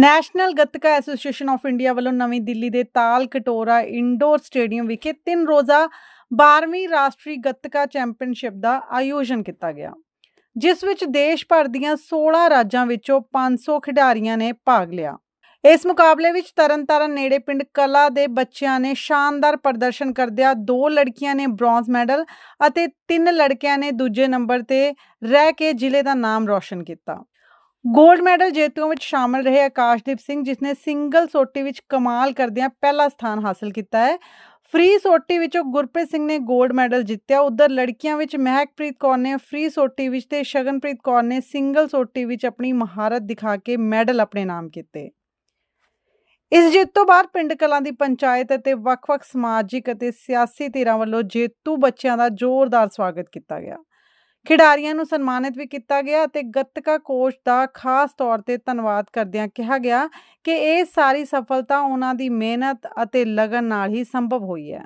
National Gatka association of India ਵੱਲੋਂ ਨਵੀਂ ਦਿੱਲੀ ਦੇ ਤਾਲ ਕਟੋਰਾ ਇੰਡੋਰ ਸਟੇਡੀਅਮ ਵਿਖੇ ਤਿੰਨ ਰੋਜ਼ਾ 12ਵੀਂ ਰਾਸ਼ਟਰੀ ਗੱਤਕਾ ਚੈਂਪੀਅਨਸ਼ਿਪ ਦਾ ਆਯੋਜਨ ਕੀਤਾ ਗਿਆ, ਜਿਸ ਵਿੱਚ ਦੇਸ਼ ਭਰ ਦੀਆਂ 16 ਰਾਜਾਂ ਵਿੱਚੋਂ 500 ਖਿਡਾਰੀਆਂ ਨੇ ਭਾਗ ਲਿਆ। ਇਸ ਮੁਕਾਬਲੇ ਵਿੱਚ ਤਰਨਤਾਰਨ ਨੇੜੇ ਪਿੰਡ ਕਲਾ ਦੇ ਬੱਚਿਆਂ ਨੇ ਸ਼ਾਨਦਾਰ ਪ੍ਰਦਰਸ਼ਨ ਕਰਦਿਆਂ ਦੋ ਲੜਕੀਆਂ ਨੇ ਬ੍ਰੌਂਜ਼ ਮੈਡਲ ਅਤੇ ਤਿੰਨ ਲੜਕਿਆਂ ਨੇ ਦੂਜੇ ਨੰਬਰ ਤੇ ਰਹਿ ਕੇ ਜ਼ਿਲ੍ਹੇ ਦਾ ਨਾਮ ਰੌਸ਼ਨ ਕੀਤਾ। ਗੋਲਡ ਮੈਡਲ ਜੇਤੂਆਂ ਵਿੱਚ ਸ਼ਾਮਲ ਰਹੇ ਆਕਾਸ਼ਦੀਪ ਸਿੰਘ ਜਿਸ ਨੇ ਸਿੰਗਲ ਸੋਟੀ ਵਿੱਚ ਕਮਾਲ ਕਰਦਿਆਂ ਪਹਿਲਾ ਸਥਾਨ ਹਾਸਲ ਕੀਤਾ ਹੈ। ਫ੍ਰੀ ਸੋਟੀ ਵਿੱਚੋਂ ਗੁਰਪ੍ਰੀਤ ਸਿੰਘ ਨੇ ਗੋਲਡ ਮੈਡਲ ਜਿੱਤਿਆ। ਉਧਰ ਲੜਕੀਆਂ ਵਿੱਚ ਮਹਿਕਪ੍ਰੀਤ ਕੌਰ ਨੇ ਫ੍ਰੀ ਸੋਟੀ ਵਿੱਚ ਤੇ ਸ਼ਗਨਪ੍ਰੀਤ ਕੌਰ ਨੇ ਸਿੰਗਲ ਸੋਟੀ ਵਿੱਚ ਆਪਣੀ ਮਹਾਰਤ ਦਿਖਾ ਕੇ ਮੈਡਲ ਆਪਣੇ ਨਾਮ ਕੀਤੇ। ਇਸ ਜਿੱਤ ਤੋਂ ਬਾਅਦ ਪਿੰਡ ਕਲਾਂ ਦੀ ਪੰਚਾਇਤ ਅਤੇ ਵੱਖ-ਵੱਖ ਸਮਾਜਿਕ ਅਤੇ ਸਿਆਸੀ ਧਿਰਾਂ ਵੱਲੋਂ ਜੇਤੂ ਬੱਚਿਆਂ ਦਾ ਜ਼ੋਰਦਾਰ ਸਵਾਗਤ ਕੀਤਾ ਗਿਆ। ਖਿਡਾਰੀਆਂ ਨੂੰ ਸਨਮਾਨਿਤ ਵੀ ਕੀਤਾ ਗਿਆ ਅਤੇ ਗੱਤਕਾ ਕੋਚ ਦਾ ਖਾਸ ਤੌਰ ਤੇ ਧੰਨਵਾਦ ਕਰਦਿਆਂ ਕਿਹਾ ਗਿਆ ਕਿ ਇਹ ਸਾਰੀ ਸਫਲਤਾ ਉਹਨਾਂ ਦੀ ਮਿਹਨਤ ਅਤੇ ਲਗਨ ਨਾਲ ਹੀ ਸੰਭਵ ਹੋਈ ਹੈ।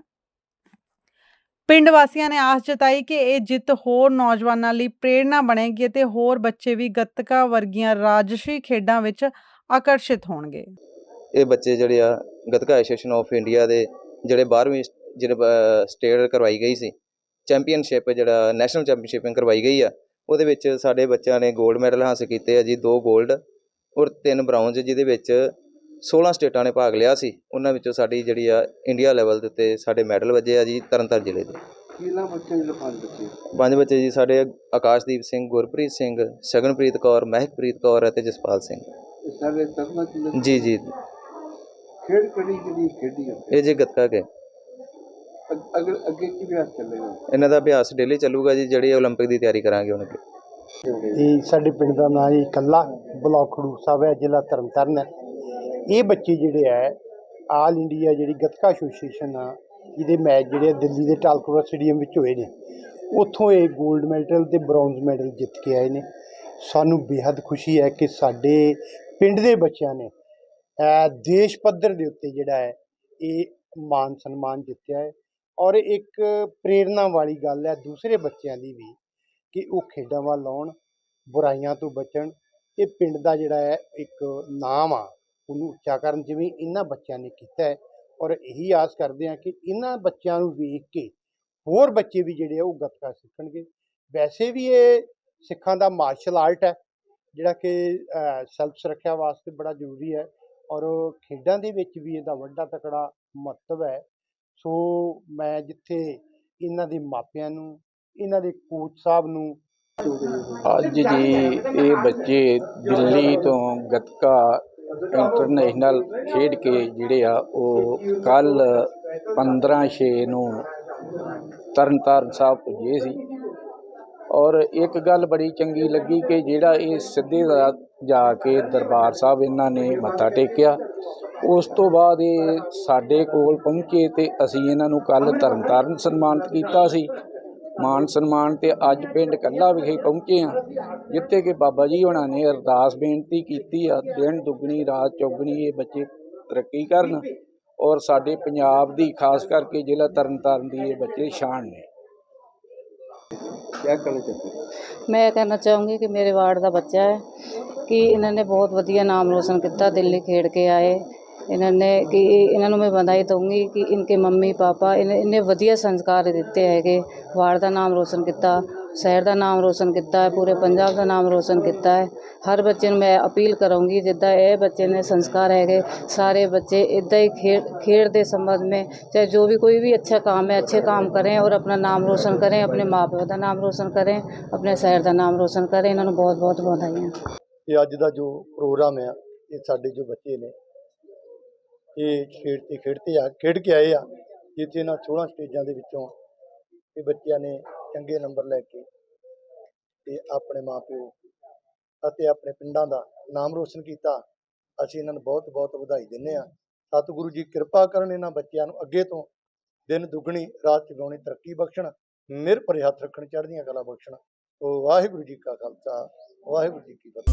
ਪਿੰਡ ਵਾਸੀਆਂ ਨੇ ਆਸ ਜਤਾਈ ਕਿ ਇਹ ਜਿੱਤ ਹੋਰ ਨੌਜਵਾਨਾਂ ਲਈ ਪ੍ਰੇਰਣਾ ਬਣੇਗੀ ਤੇ ਹੋਰ ਬੱਚੇ ਵੀ ਗੱਤਕਾ ਵਰਗੀਆਂ ਰਾਜਸੀ ਖੇਡਾਂ ਵਿੱਚ ਆਕਰਸ਼ਿਤ ਹੋਣਗੇ। ਇਹ ਬੱਚੇ ਜਿਹੜੇ ਆ ਗੱਤਕਾ ਐਸੋਸੀਏਸ਼ਨ ਆਫ ਇੰਡੀਆ ਦੇ ਜਿਹੜੇ 12ਵੀਂ ਜਿਹੜੇ ਸਟੇਟ ਕਰਵਾਈ ਗਈ ਸੀ ਚੈਂਪੀਅਨਸ਼ਿਪ ਜਿਹੜਾ ਨੈਸ਼ਨਲ ਚੈਂਪੀਅਨਸ਼ਿਪ ਕਰਵਾਈ ਗਈ ਆ ਉਹਦੇ ਵਿੱਚ ਸਾਡੇ ਬੱਚਿਆਂ ਨੇ 골ਡ ਮੈਡਲ ਹਾਸਲ ਕੀਤੇ ਆ ਜੀ ਦੋ 골ਡ ਔਰ ਤਿੰਨ ਬ੍ਰਾਊਨਜ਼ ਜਿਹਦੇ ਵਿੱਚ 16 ਸਟੇਟਾਂ ਨੇ ਭਾਗ ਲਿਆ ਸੀ। ਉਹਨਾਂ ਵਿੱਚੋਂ ਸਾਡੀ ਜਿਹੜੀ ਆ ਇੰਡੀਆ ਲੈਵਲ ਦੇ ਉੱਤੇ ਸਾਡੇ ਮੈਡਲ ਵੱਜੇ ਆ ਜੀ ਤਰਨਤਾਰਨ ਜ਼ਿਲ੍ਹੇ ਦੇ। ਕਿਹਨਾਂ ਬੱਚੇ ਜਿਹੜੇ ਪੰਜ ਬੱਚੇ? ਪੰਜ ਬੱਚੇ ਜੀ ਸਾਡੇ ਆਕਾਸ਼ਦੀਪ ਸਿੰਘ ਗੁਰਪ੍ਰੀਤ ਸਿੰਘ ਸ਼ਗਨਪ੍ਰੀਤ ਕੌਰ ਮਹਿਕਪ੍ਰੀਤ ਕੌਰ ਅਤੇ ਜਸਪਾਲ ਸਿੰਘ। ਸਾਰੇ ਤਰਨਾ ਜ਼ਿਲ੍ਹੇ ਜੀ ਜੀ। ਖੇਡ ਕਿਹੜੀ ਜਿਹੜੀ ਖੇਡੀ ਇਹ ਜੀ ਗੱਤਕਾ ਕੇ। ਅੱਗੇ ਕੀ ਇਹਨਾਂ ਦਾ ਅਭਿਆਸ ਡੇਲੀ ਚੱਲੂਗਾ ਜੀ ਜਿਹੜੇ 올림픽 ਦੀ ਤਿਆਰੀ ਕਰਾਂਗੇ ਹੁਣ ਅੱਗੇ। ਇਹ ਸਾਡੇ ਪਿੰਡ ਦਾ ਨਾਂ ਜੀ ਕੱਲਾ ਬਲਾਕ ਖਡੂਰ ਸਾਹਿਬ ਹੈ ਜ਼ਿਲ੍ਹਾ ਤਰਨਤਾਰਨ ਹੈ। ਇਹ ਬੱਚੇ ਜਿਹੜੇ ਹੈ ਆਲ ਇੰਡੀਆ ਜਿਹੜੀ ਗੱਤਕਾ ਐਸੋਸੀਏਸ਼ਨ ਆ ਇਹਦੇ ਮੈਚ ਜਿਹੜੇ ਆ ਦਿੱਲੀ ਦੇ ਟਾਲਕੋਰਾ ਸਟੇਡੀਅਮ ਵਿੱਚ ਹੋਏ ਨੇ ਉੱਥੋਂ ਇਹ 골ਡ ਮੈਡਲ ਤੇ ਬ੍ਰੌਂਜ਼ ਮੈਡਲ ਜਿੱਤ ਕੇ ਆਏ ਨੇ। ਸਾਨੂੰ ਬੇਹੱਦ ਖੁਸ਼ੀ ਹੈ ਕਿ ਸਾਡੇ ਪਿੰਡ ਦੇ ਬੱਚਿਆਂ ਨੇ ਇਹ ਦੇਸ਼ ਪੱਧਰ ਦੇ ਉੱਤੇ ਜਿਹੜਾ ਹੈ ਇਹ ਮਾਨ ਸਨਮਾਨ ਜਿੱਤਿਆ ਹੈ। ਔਰ ਇੱਕ ਪ੍ਰੇਰਨਾ ਵਾਲੀ ਗੱਲ ਹੈ ਦੂਸਰੇ ਬੱਚਿਆਂ ਦੀ ਵੀ ਕਿ ਉਹ ਖੇਡਾਂ ਵੱਲ ਆਉਣ, ਬੁਰਾਈਆਂ ਤੋਂ ਬਚਣ, ਇਹ ਪਿੰਡ ਦਾ ਜਿਹੜਾ ਹੈ ਇੱਕ ਨਾਮ ਆ, ਉਹਨੂੰ ਉੱਚਾ ਕਰਨ ਜਿਵੇਂ ਇਹਨਾਂ ਬੱਚਿਆਂ ਨੇ ਕੀਤਾ ਹੈ। ਔਰ ਇਹੀ ਆਸ ਕਰਦੇ ਹਾਂ ਕਿ ਇਹਨਾਂ ਬੱਚਿਆਂ ਨੂੰ ਵੇਖ ਕੇ ਹੋਰ ਬੱਚੇ ਵੀ ਜਿਹੜੇ ਆ ਉਹ ਗੱਤਕਾ ਸਿੱਖਣਗੇ। ਵੈਸੇ ਵੀ ਇਹ ਸਿੱਖਾਂ ਦਾ ਮਾਰਸ਼ਲ ਆਰਟ ਹੈ, ਜਿਹੜਾ ਕਿ ਸੈਲਫ ਸੁਰੱਖਿਆ ਵਾਸਤੇ ਬੜਾ ਜ਼ਰੂਰੀ ਹੈ। ਔਰ ਖੇਡਾਂ ਦੇ ਵਿੱਚ ਵੀ ਇਹਦਾ ਵੱਡਾ ਤਕੜਾ ਮਹੱਤਵ ਹੈ। ਸੋ ਮੈਂ ਜਿੱਥੇ ਇਹਨਾਂ ਦੇ ਮਾਪਿਆਂ ਨੂੰ, ਇਹਨਾਂ ਦੇ ਕੋਚ ਸਾਹਿਬ ਨੂੰ ਅੱਜ ਜੀ ਇਹ ਬੱਚੇ ਦਿੱਲੀ ਤੋਂ ਗੱਤਕਾ ਇੰਟਰਨੈਸ਼ਨਲ ਖੇਡ ਕੇ ਜਿਹੜੇ ਆ, ਉਹ ਕੱਲ 15 6 ਨੂੰ ਤਰਨਤਾਰਨ ਸਾਹਿਬ ਪੁੱਜੇ ਸੀ। ਔਰ ਇੱਕ ਗੱਲ ਬੜੀ ਚੰਗੀ ਲੱਗੀ ਕਿ ਜਿਹੜਾ ਇਹ ਸਿੱਧੇ ਦਾ ਜਾ ਕੇ ਦਰਬਾਰ ਸਾਹਿਬ ਇਹਨਾਂ ਨੇ ਮੱਥਾ ਟੇਕਿਆ। ਉਸ ਤੋਂ ਬਾਅਦ ਇਹ ਸਾਡੇ ਕੋਲ ਪਹੁੰਚੇ ਤੇ ਅਸੀਂ ਇਹਨਾਂ ਨੂੰ ਕੱਲ ਤਰਨਤਾਰਨ ਸਨਮਾਨਿਤ ਕੀਤਾ ਸੀ। ਮਾਨ ਸਨਮਾਨ ਤੇ ਅੱਜ ਪਿੰਡ ਕੱਲਾ ਵਿਖੇ ਪਹੁੰਚੇ ਆ ਜਿੱਥੇ ਕਿ ਬਾਬਾ ਜੀ ਹੋਣਾ ਨੇ ਅਰਦਾਸ ਬੇਨਤੀ ਕੀਤੀ ਆ, ਦਿਨ ਦੁੱਗਣੀ, ਰਾਤ ਚੌਗਣੀ, ਇਹ ਬੱਚੇ ਤਰੱਕੀ ਕਰਨ ਔਰ ਸਾਡੇ ਪੰਜਾਬ ਦੀ, ਖਾਸ ਕਰਕੇ ਜ਼ਿਲ੍ਹਾ ਤਰਨਤਾਰਨ ਦੀ ਇਹ ਬੱਚੇ ਸ਼ਾਨ ਨੇ। ਕੀ ਕਹਿਣਾ ਚਾਹਤੇ ਮੈਂ ਕਹਿਣਾ ਚਾਹੂੰਗੀ ਕਿ ਮੇਰੇ ਵਾਰਡ ਦਾ ਬੱਚਾ ਹੈ, ਕਿ ਇਹਨਾਂ ਨੇ ਬਹੁਤ ਵਧੀਆ ਨਾਮ ਰੋਸ਼ਨ ਕੀਤਾ, ਦਿੱਲੀ ਖੇਡ ਕੇ ਆਏ। ਇਹਨਾਂ ਨੇ ਕਿ ਇਹਨਾਂ ਨੂੰ ਮੈਂ ਵਧਾਈ ਦਊਂਗੀ ਕਿ ਇਨਕੇ ਮੰਮੀ, ਪਾਪਾ ਇਹਨੇ ਇੰਨੇ ਵਧੀਆ ਸੰਸਕਾਰ ਦਿੱਤੇ ਹੈਗੇ। ਵਾਰਡ ਦਾ ਨਾਮ ਰੋਸ਼ਨ ਕੀਤਾ, ਸ਼ਹਿਰ ਦਾ ਨਾਮ ਰੋਸ਼ਨ ਕੀਤਾ ਹੈ ਪੂਰੇ ਪੰਜਾਬ ਦਾ ਨਾਮ ਰੋਸ਼ਨ ਕੀਤਾ ਹੈ। ਹਰ ਬੱਚੇ ਨੂੰ ਮੈਂ ਅਪੀਲ ਕਰੂੰਗੀ, ਜਿੱਦਾਂ ਇਹ ਬੱਚੇ ਨੇ ਸੰਸਕਾਰ ਹੈਗੇ, ਸਾਰੇ ਬੱਚੇ ਇਦਾਂ ਹੀ ਖੇਡ ਖੇਡ ਦੇ ਸੰਬੰਧ ਮੇਂ, ਚਾਹੇ ਜੋ ਵੀ ਕੋਈ ਵੀ ਅੱਛਾ ਕੰਮ ਹੈ, ਅੱਛੇ ਕੰਮ ਕਰੇ ਔਰ ਆਪਣਾ ਨਾਮ ਰੋਸ਼ਨ ਕਰੇ, ਆਪਣੇ ਮਾਪੇ ਦਾ ਨਾਮ ਰੋਸ਼ਨ ਕਰੇ, ਆਪਣੇ ਸ਼ਹਿਰ ਦਾ ਨਾਮ ਰੋਸ਼ਨ ਕਰੇ। ਇਹਨਾਂ ਨੂੰ ਬਹੁਤ ਬਹੁਤ ਵਧਾਈਆਂ। ਇਹ ਅੱਜ ਦਾ ਜੋ ਪ੍ਰੋਗਰਾਮ ਹੈ, ਇਹ ਸਾਡੇ ਜੋ ਬੱਚੇ ਨੇ ਇਹ ਖੇਡ ਤੇ ਖੇਡਤੇ ਆ, ਖੇਡ ਕੇ ਆਏ ਆ, ਜਿੱਥੇ ਇਹਨਾਂ 16 ਸਟੇਜਾਂ ਦੇ ਵਿੱਚੋਂ ਇਹ ਬੱਚਿਆਂ ਨੇ ਚੰਗੇ ਨੰਬਰ ਲੈ ਕੇ ਤੇ ਆਪਣੇ ਮਾਪਿਓ ਅਤੇ ਆਪਣੇ ਪਿੰਡਾਂ ਦਾ ਨਾਮ ਰੋਸ਼ਨ ਕੀਤਾ। ਅਸੀਂ ਇਹਨਾਂ ਨੂੰ ਬਹੁਤ ਬਹੁਤ ਵਧਾਈ ਦਿੰਦੇ ਆ ਸਤਿਗੁਰੂ ਜੀ ਕਿਰਪਾ ਕਰਨ ਇਹਨਾਂ ਬੱਚਿਆਂ ਨੂੰ ਅੱਗੇ ਤੋਂ ਦਿਨ ਦੁੱਗਣੀ, ਰਾਤ ਚਗਾਉਣੀ ਤਰੱਕੀ ਬਖਸ਼ਣ ਮਿਹਰ ਭਰੇ ਹੱਥ ਰੱਖਣ, ਚੜ੍ਹਦੀਆਂ ਕਲਾ ਬਖਸ਼ਣ। ਵਾਹਿਗੁਰੂ ਜੀ ਕਾ ਖਾਲਸਾ, ਵਾਹਿਗੁਰੂ ਜੀ ਕੀ ਫਤਿਹ।